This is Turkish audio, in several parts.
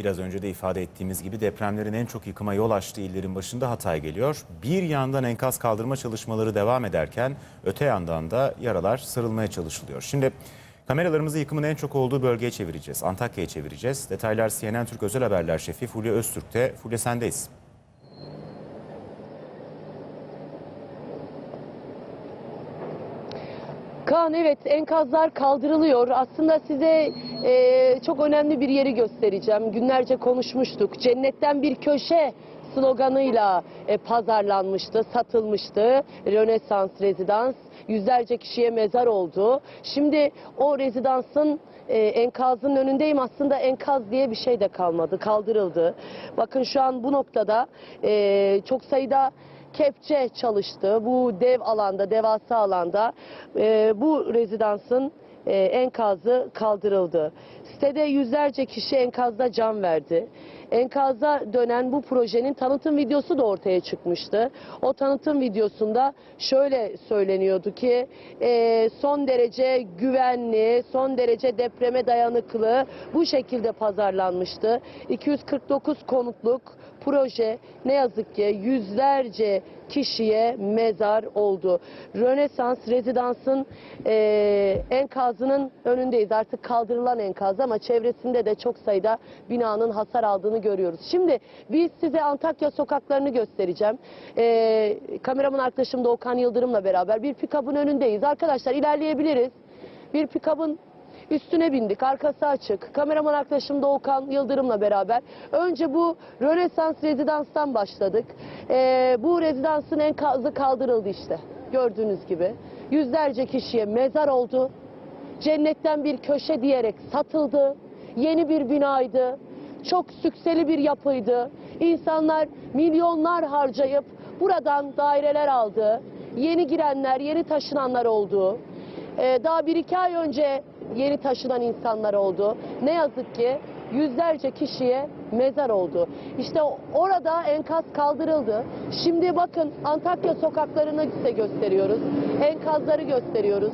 Biraz önce de ifade ettiğimiz gibi depremlerin en çok yıkıma yol açtığı illerin başında Hatay geliyor. Bir yandan enkaz kaldırma çalışmaları devam ederken öte yandan da yaralar sarılmaya çalışılıyor. Şimdi kameralarımızı yıkımın en çok olduğu bölgeye çevireceğiz. Antakya'ya çevireceğiz. Detaylar CNN Türk Özel Haberler Şefi Fulya Öztürk'te. Fulya sendeyiz. Kaan evet enkazlar kaldırılıyor. Aslında size e, çok önemli bir yeri göstereceğim. Günlerce konuşmuştuk. Cennetten bir köşe sloganıyla e, pazarlanmıştı, satılmıştı. Rönesans rezidans yüzlerce kişiye mezar oldu. Şimdi o rezidansın e, enkazın önündeyim. Aslında enkaz diye bir şey de kalmadı, kaldırıldı. Bakın şu an bu noktada e, çok sayıda kepçe çalıştı. Bu dev alanda, devasa alanda e, bu rezidansın e, enkazı kaldırıldı. Sitede yüzlerce kişi enkazda can verdi. Enkaza dönen bu projenin tanıtım videosu da ortaya çıkmıştı. O tanıtım videosunda şöyle söyleniyordu ki e, son derece güvenli, son derece depreme dayanıklı bu şekilde pazarlanmıştı. 249 konutluk proje ne yazık ki yüzlerce kişiye mezar oldu. Rönesans rezidansın eee, enkazının önündeyiz. Artık kaldırılan enkaz ama çevresinde de çok sayıda binanın hasar aldığını görüyoruz. Şimdi biz size Antakya sokaklarını göstereceğim. Eee kameraman arkadaşım Doğukan Yıldırım'la beraber bir pikabın önündeyiz. Arkadaşlar ilerleyebiliriz. Bir pikabın Üstüne bindik, arkası açık. Kameraman arkadaşım Doğukan Yıldırım'la beraber. Önce bu Rönesans rezidanstan başladık. Ee, bu rezidansın enkazı kaldırıldı işte. Gördüğünüz gibi. Yüzlerce kişiye mezar oldu. Cennetten bir köşe diyerek satıldı. Yeni bir binaydı. Çok sükseli bir yapıydı. İnsanlar milyonlar harcayıp buradan daireler aldı. Yeni girenler, yeni taşınanlar oldu. Ee, daha bir iki ay önce yeni taşınan insanlar oldu. Ne yazık ki yüzlerce kişiye mezar oldu. İşte orada enkaz kaldırıldı. Şimdi bakın Antakya sokaklarını size gösteriyoruz. Enkazları gösteriyoruz.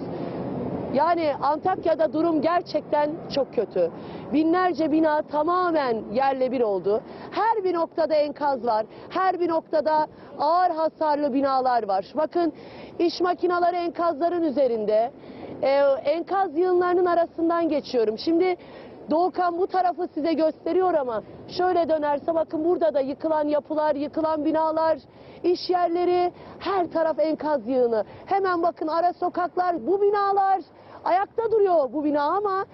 Yani Antakya'da durum gerçekten çok kötü. Binlerce bina tamamen yerle bir oldu. Her bir noktada enkaz var. Her bir noktada ağır hasarlı binalar var. Bakın iş makineleri enkazların üzerinde. Ee, enkaz yığınlarının arasından geçiyorum. Şimdi Doğukan bu tarafı size gösteriyor ama şöyle dönerse bakın burada da yıkılan yapılar, yıkılan binalar, iş yerleri, her taraf enkaz yığını. Hemen bakın ara sokaklar, bu binalar ayakta duruyor bu bina ama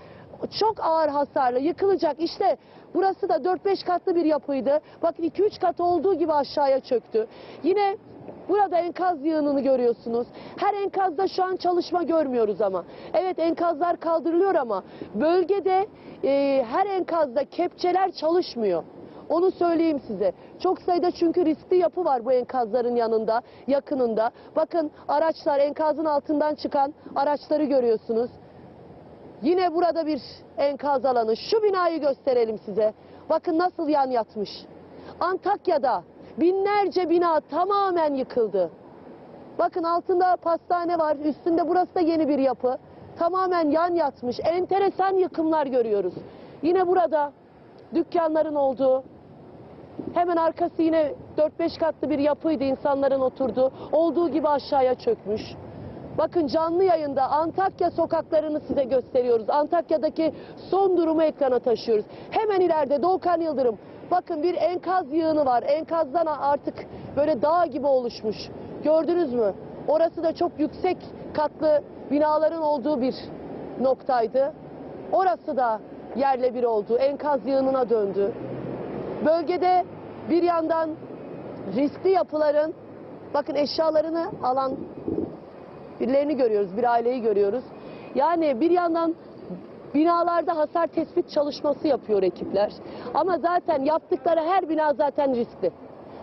çok ağır hasarlı, yıkılacak. İşte burası da 4-5 katlı bir yapıydı. Bakın 2-3 kat olduğu gibi aşağıya çöktü. Yine Burada enkaz yığınını görüyorsunuz. Her enkazda şu an çalışma görmüyoruz ama. Evet enkazlar kaldırılıyor ama bölgede e, her enkazda kepçeler çalışmıyor. Onu söyleyeyim size. Çok sayıda çünkü riskli yapı var bu enkazların yanında, yakınında. Bakın araçlar enkazın altından çıkan araçları görüyorsunuz. Yine burada bir enkaz alanı. Şu binayı gösterelim size. Bakın nasıl yan yatmış. Antakya'da binlerce bina tamamen yıkıldı. Bakın altında pastane var. Üstünde burası da yeni bir yapı. Tamamen yan yatmış. Enteresan yıkımlar görüyoruz. Yine burada dükkanların olduğu, hemen arkası yine 4-5 katlı bir yapıydı insanların oturduğu. Olduğu gibi aşağıya çökmüş. Bakın canlı yayında Antakya sokaklarını size gösteriyoruz. Antakya'daki son durumu ekrana taşıyoruz. Hemen ileride Doğukan Yıldırım. Bakın bir enkaz yığını var. Enkazdan artık böyle dağ gibi oluşmuş. Gördünüz mü? Orası da çok yüksek katlı binaların olduğu bir noktaydı. Orası da yerle bir oldu. Enkaz yığınına döndü. Bölgede bir yandan riskli yapıların bakın eşyalarını alan birilerini görüyoruz, bir aileyi görüyoruz. Yani bir yandan binalarda hasar tespit çalışması yapıyor ekipler. Ama zaten yaptıkları her bina zaten riskli.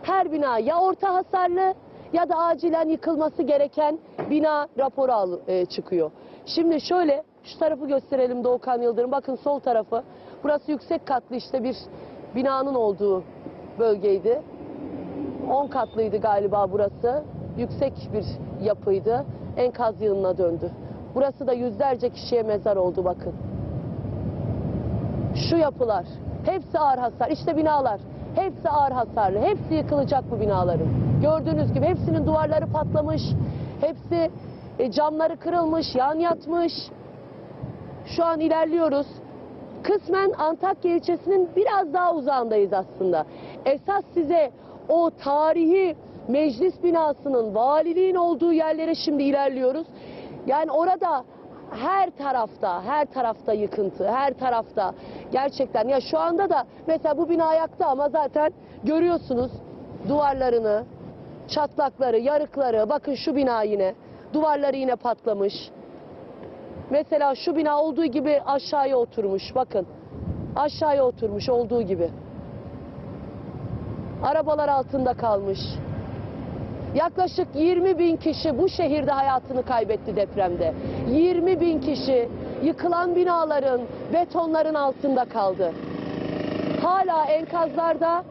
Her bina ya orta hasarlı ya da acilen yıkılması gereken bina raporu al, e, çıkıyor. Şimdi şöyle şu tarafı gösterelim Doğukan Yıldırım. Bakın sol tarafı. Burası yüksek katlı işte bir binanın olduğu bölgeydi. 10 katlıydı galiba burası. Yüksek bir yapıydı. Enkaz yığınına döndü. Burası da yüzlerce kişiye mezar oldu bakın. Şu yapılar Hepsi ağır hasar. İşte binalar. Hepsi ağır hasarlı. Hepsi yıkılacak bu binaların. Gördüğünüz gibi hepsinin duvarları patlamış. Hepsi e, camları kırılmış, yan yatmış. Şu an ilerliyoruz. Kısmen Antakya ilçesinin biraz daha uzağındayız aslında. Esas size o tarihi meclis binasının, valiliğin olduğu yerlere şimdi ilerliyoruz. Yani orada her tarafta, her tarafta yıkıntı, her tarafta gerçekten. Ya şu anda da mesela bu bina ayakta ama zaten görüyorsunuz duvarlarını, çatlakları, yarıkları. Bakın şu bina yine. Duvarları yine patlamış. Mesela şu bina olduğu gibi aşağıya oturmuş. Bakın. Aşağıya oturmuş olduğu gibi. Arabalar altında kalmış. Yaklaşık 20 bin kişi bu şehirde hayatını kaybetti depremde. 20 bin kişi yıkılan binaların, betonların altında kaldı. Hala enkazlarda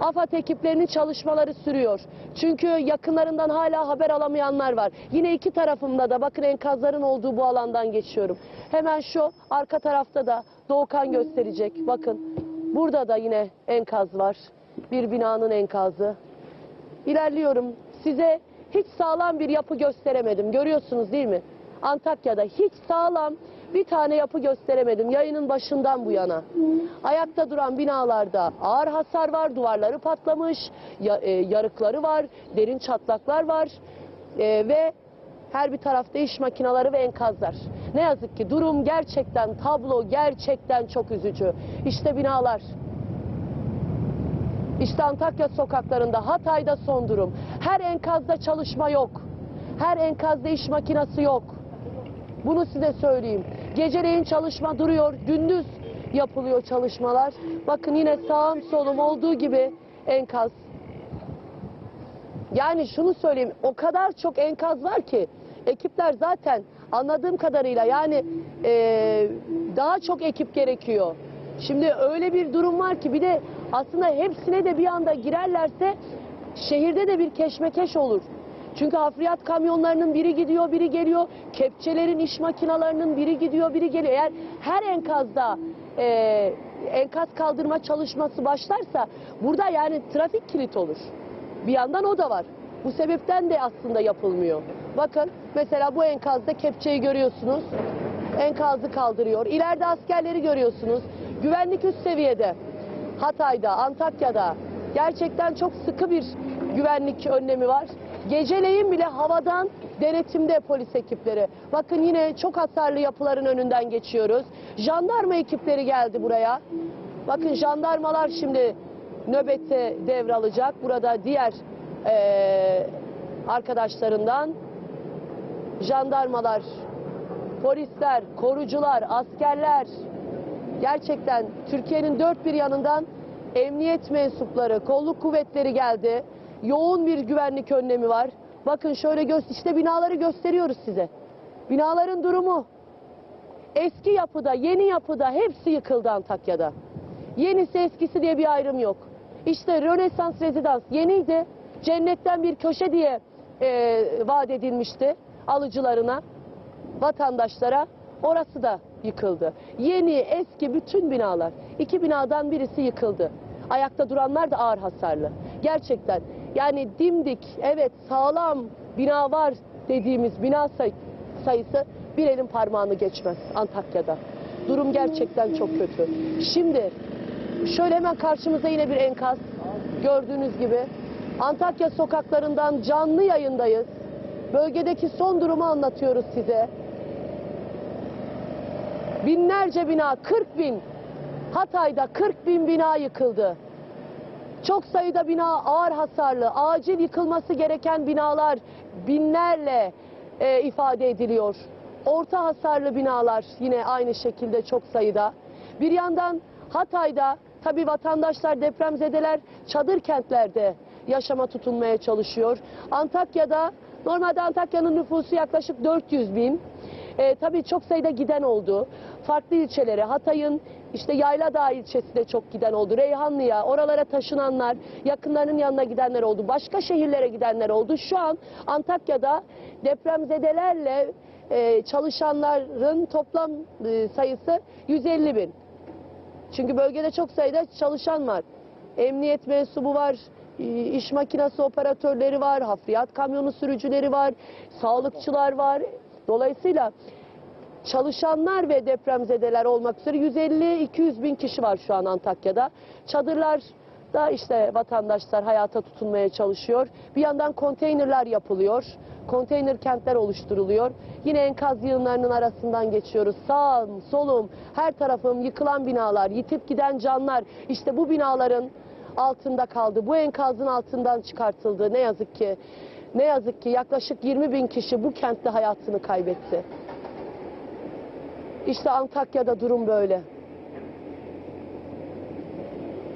AFAD ekiplerinin çalışmaları sürüyor. Çünkü yakınlarından hala haber alamayanlar var. Yine iki tarafımda da bakın enkazların olduğu bu alandan geçiyorum. Hemen şu arka tarafta da Doğukan gösterecek. Bakın burada da yine enkaz var. Bir binanın enkazı. İlerliyorum. Size hiç sağlam bir yapı gösteremedim. Görüyorsunuz değil mi? Antakya'da hiç sağlam bir tane yapı gösteremedim yayının başından bu yana. Ayakta duran binalarda ağır hasar var, duvarları patlamış, ya- e, yarıkları var, derin çatlaklar var E, ve her bir tarafta iş makineleri ve enkazlar. Ne yazık ki durum gerçekten, tablo gerçekten çok üzücü. İşte binalar, işte Antakya sokaklarında, Hatay'da son durum. Her enkazda çalışma yok. Her enkazda iş makinesi yok. Bunu size söyleyeyim. Geceleyin çalışma duruyor, gündüz yapılıyor çalışmalar. Bakın yine sağım solum olduğu gibi enkaz. Yani şunu söyleyeyim, o kadar çok enkaz var ki ekipler zaten anladığım kadarıyla yani eee, daha çok ekip gerekiyor. Şimdi öyle bir durum var ki bir de aslında hepsine de bir anda girerlerse şehirde de bir keşmekeş olur. Çünkü hafriyat kamyonlarının biri gidiyor, biri geliyor. Kepçelerin, iş makinalarının biri gidiyor, biri geliyor. Eğer her enkazda eee, enkaz kaldırma çalışması başlarsa burada yani trafik kilit olur. Bir yandan o da var. Bu sebepten de aslında yapılmıyor. Bakın mesela bu enkazda kepçeyi görüyorsunuz. Enkazı kaldırıyor. İleride askerleri görüyorsunuz. Güvenlik üst seviyede. Hatay'da, Antakya'da gerçekten çok sıkı bir güvenlik önlemi var. Geceleyin bile havadan denetimde polis ekipleri. Bakın yine çok hasarlı yapıların önünden geçiyoruz. Jandarma ekipleri geldi buraya. Bakın jandarmalar şimdi nöbette devralacak. Burada diğer eee, arkadaşlarından jandarmalar, polisler, korucular, askerler gerçekten Türkiye'nin dört bir yanından emniyet mensupları, kolluk kuvvetleri geldi. Yoğun bir güvenlik önlemi var. Bakın şöyle göster işte binaları gösteriyoruz size. Binaların durumu eski yapıda, yeni yapıda hepsi yıkıldı Antakya'da. Yenisi eskisi diye bir ayrım yok. İşte Rönesans Rezidans yeniydi. Cennetten bir köşe diye e, vaat edilmişti alıcılarına, vatandaşlara. Orası da yıkıldı. Yeni, eski bütün binalar. iki binadan birisi yıkıldı. Ayakta duranlar da ağır hasarlı. Gerçekten yani dimdik, evet sağlam bina var dediğimiz bina say- sayısı bir elin parmağını geçmez Antakya'da. Durum gerçekten çok kötü. Şimdi şöyle hemen karşımıza yine bir enkaz. Gördüğünüz gibi Antakya sokaklarından canlı yayındayız. Bölgedeki son durumu anlatıyoruz size. Binlerce bina, 40 bin. Hatay'da 40 bin bina yıkıldı. Çok sayıda bina ağır hasarlı, acil yıkılması gereken binalar binlerle e, ifade ediliyor. Orta hasarlı binalar yine aynı şekilde çok sayıda. Bir yandan Hatay'da tabi vatandaşlar depremzedeler çadır kentlerde yaşama tutunmaya çalışıyor. Antakya'da normalde Antakya'nın nüfusu yaklaşık 400 bin. E, tabii çok sayıda giden oldu. Farklı ilçelere, Hatay'ın işte Yayladağ ilçesine çok giden oldu. Reyhanlı'ya, oralara taşınanlar, yakınlarının yanına gidenler oldu. Başka şehirlere gidenler oldu. Şu an Antakya'da depremzedelerle e, çalışanların toplam e, sayısı 150 bin. Çünkü bölgede çok sayıda çalışan var. Emniyet mensubu var, iş makinesi operatörleri var, hafriyat kamyonu sürücüleri var, sağlıkçılar var. Dolayısıyla çalışanlar ve depremzedeler olmak üzere 150-200 bin kişi var şu an Antakya'da. Çadırlar da işte vatandaşlar hayata tutunmaya çalışıyor. Bir yandan konteynerler yapılıyor. Konteyner kentler oluşturuluyor. Yine enkaz yığınlarının arasından geçiyoruz. Sağım, solum, her tarafım yıkılan binalar, yitip giden canlar. İşte bu binaların altında kaldı. Bu enkazın altından çıkartıldı. Ne yazık ki. Ne yazık ki yaklaşık 20 bin kişi bu kentte hayatını kaybetti. İşte Antakya'da durum böyle.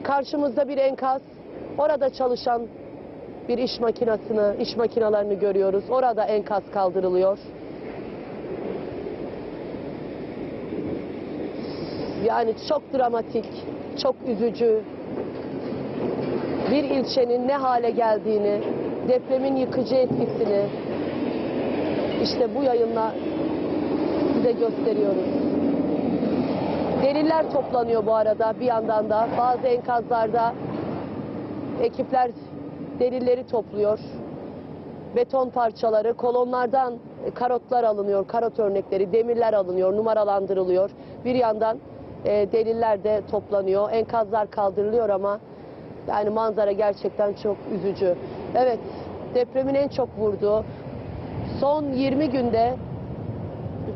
Karşımızda bir enkaz. Orada çalışan bir iş makinesini, iş makinalarını görüyoruz. Orada enkaz kaldırılıyor. Yani çok dramatik, çok üzücü. Bir ilçenin ne hale geldiğini, depremin yıkıcı etkisini işte bu yayınla size gösteriyoruz. Deliller toplanıyor bu arada bir yandan da. Bazı enkazlarda ekipler delilleri topluyor. Beton parçaları, kolonlardan karotlar alınıyor, karot örnekleri, demirler alınıyor, numaralandırılıyor. Bir yandan e, deliller de toplanıyor, enkazlar kaldırılıyor ama yani manzara gerçekten çok üzücü. Evet, depremin en çok vurduğu son 20 günde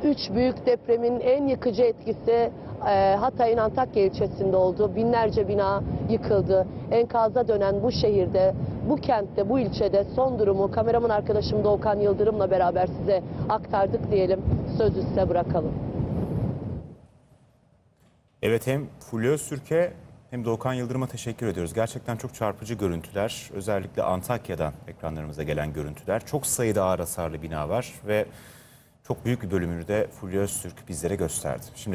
Üç büyük depremin en yıkıcı etkisi e, Hatay'ın Antakya ilçesinde oldu. Binlerce bina yıkıldı. Enkaza dönen bu şehirde, bu kentte, bu ilçede son durumu kameraman arkadaşım Doğukan Yıldırım'la beraber size aktardık diyelim. Sözü size bırakalım. Evet hem Fulya Öztürk'e hem Doğukan Yıldırım'a teşekkür ediyoruz. Gerçekten çok çarpıcı görüntüler. Özellikle Antakya'dan ekranlarımıza gelen görüntüler. Çok sayıda ağır hasarlı bina var ve çok büyük bir bölümünü de Fulya Öztürk bizlere gösterdi. Şimdi